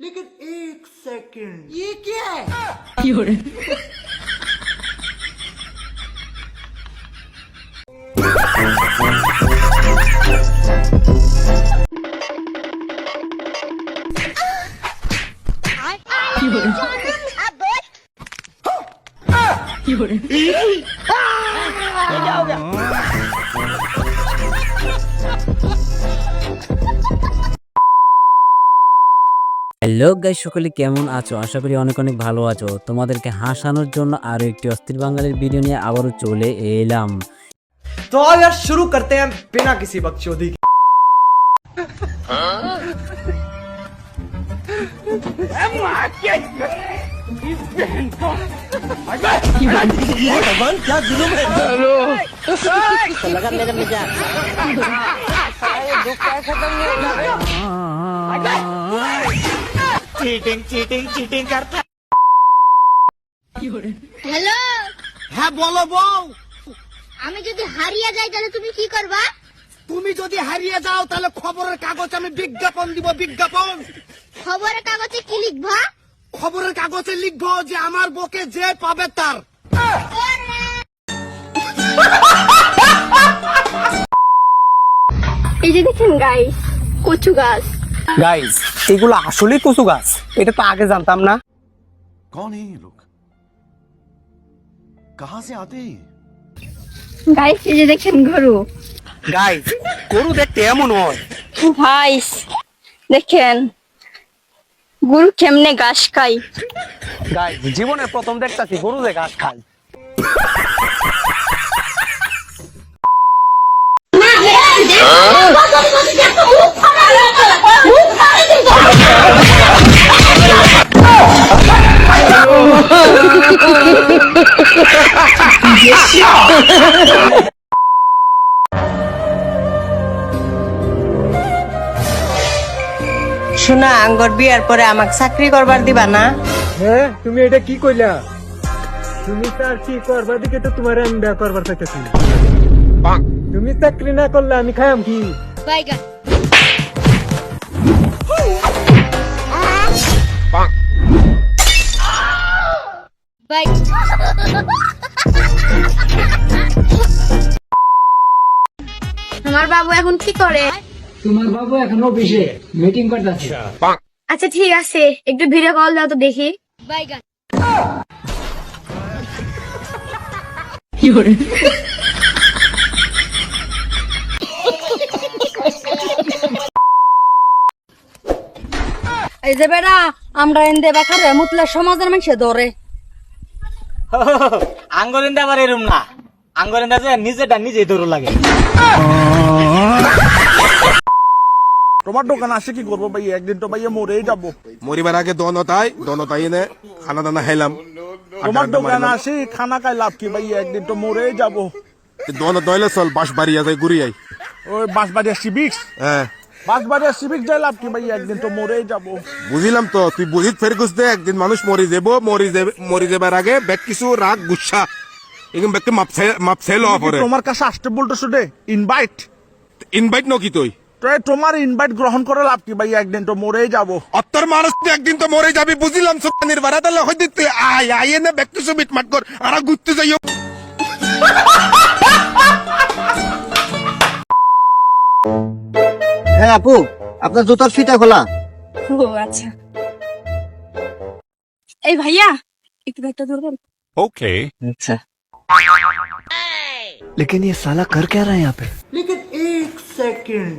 लेकिन एक सेकंड ये क्या है হ্যালো গাইস সকলে কেমন আছো আশা করি অনেক অনেক ভালো আছো তোমাদেরকে হাসানোর জন্য আরো একটি অস্থির বাঙালির ভিডিও নিয়ে আবারও চলে এলাম तो आओ यार शुरू करते हैं बिना किसी बकचोदी के হ্যালো হ্যাঁ বলো বউ আমি যদি হারিয়ে যাই তাহলে তুমি কি করবা তুমি যদি হারিয়ে যাও তাহলে খবরের কাগজ আমি বিজ্ঞাপন দিব বিজ্ঞাপন খবরের কাগজে কি লিখবা খবরের কাগজে লিখবো যে আমার বকে যে পাবে তার এই যে দেখেন গাইস কচু গাছ গাইস এগুলো আসলে কচু গাছ এটা তো আগে জানতাম না कौन है ये लोग कहां से आते हैं ये? গাইস এই যে দেখেন গরু গাইস গরু দেখতে এমন হয় ভাইস দেখেন গরু কেমনে ঘাস খাই? জীবনে প্রথম দেখতাছি গরু যে ঘাস খায়। শোনা আঙ্গর বিয়ার পরে আমাকে চাকরি করবার দিবা না। হ্যাঁ তুমি এটা কি কইলা? তুমি তার কি করবার দিকে তো তোমার আমি বিয়া করবার চাইতেছি তুমি চাকরি না করলে আমি খাইম কি? বাইক আমার বাবু এখন কি করে? তোমার বাবু এখন অফিসে মিটিং করতেছে। আচ্ছা। ঠিক আছে। একটু ভিডিও কল দাও তো দেখি। বাইগান এই যে বেড়া আমরা এনদে বেকার মুতলে সমাজের মানুষে ধরে। আঙ্গরিন্দা আবার এরম না। আঙ্গরিন্দা যে নিজেটা নিজেই দৌড় লাগে। তোমার দোকান আসে কি করব ভাই একদিন তো ভাইয়া মরেই যাব মরিবার আগে দনতাই দনতাই এনে খানা দানা খাইলাম। তোমার দোকান আসি খানা খাই লাভ কি ভাই একদিন তো মরেই যাব দন দইলে চল বাস বাড়ি যাই ঘুরি আই। ওই বাঁশবাড়িয়া সিভিক্স হ্যাঁ। বাঁশবাড়িয়া সিভিক্স যাই লাভ কি ভাই একদিন তো মরেই যাব বুঝিলাম তো তুই বুঝিত ফের দে একদিন মানুষ মরি যাব মরি যাবে মরি যাবার আগে ব্যাগ কিছু রাগ গুচ্ছা। এগুলো ব্যাগকে মাপছে মাপছে লওয়া পরে তোমার কাছে আসতে বলতো শুধু ইনভাইট ইনভাইট নকি তুই? তো এই তোমার ইনভাইট গ্রহণ করে লাভ কি ভাই একদিন তো মরেই যাবো অত্তর মানুষ তুই একদিন তো মরে যাবি বুঝিলাম সুতানির বারা তাহলে হয়তো তুই আয় আয় এনে ব্যাগ কিছু মিটমাট কর আর ঘুরতে যাইও হ্যাঁ আপু আপনার জুতার ফিতা খোলা ও আচ্ছা এই ভাইয়া একটু ব্যাগটা ধরবেন अच्छा लेकिन ये साला कर क्या रहा है यहाँ पे लेकिन एक सेकंड